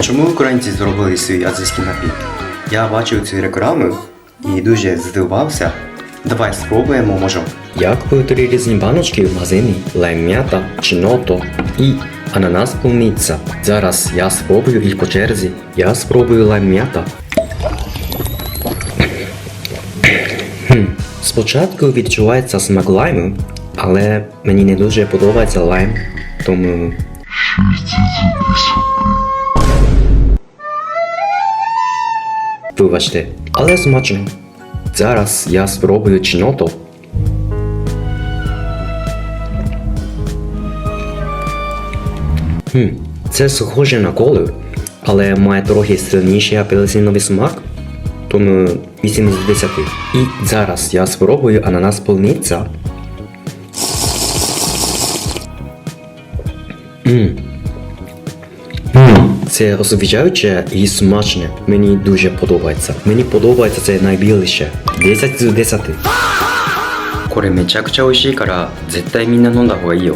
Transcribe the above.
Чому українці зробили свій азійський напій? Я бачив цю рекламу і дуже здивувався. Давай спробуємо, може. Я купив три різні баночки в магазині лайм м'ята, чиното і ананас полуниця. Зараз я спробую їх по черзі. Я спробую лайм м'ята. Хм, Спочатку відчувається смак лайму, але мені не дуже подобається лайм, тому. Вибачте, але смачно. Зараз я спробую чиното. Хм, це схоже на колу, але має трохи сильніший апельсиновий смак, тому 8 з 10. І зараз я спробую ананас полниця. Мм. Мм, Це освіжаюче і смачне. Мені дуже подобається. Мені подобається це найбільше. 10 з 10. これめちゃくちゃ美味しいから絶対みんな飲んだ方がいいよ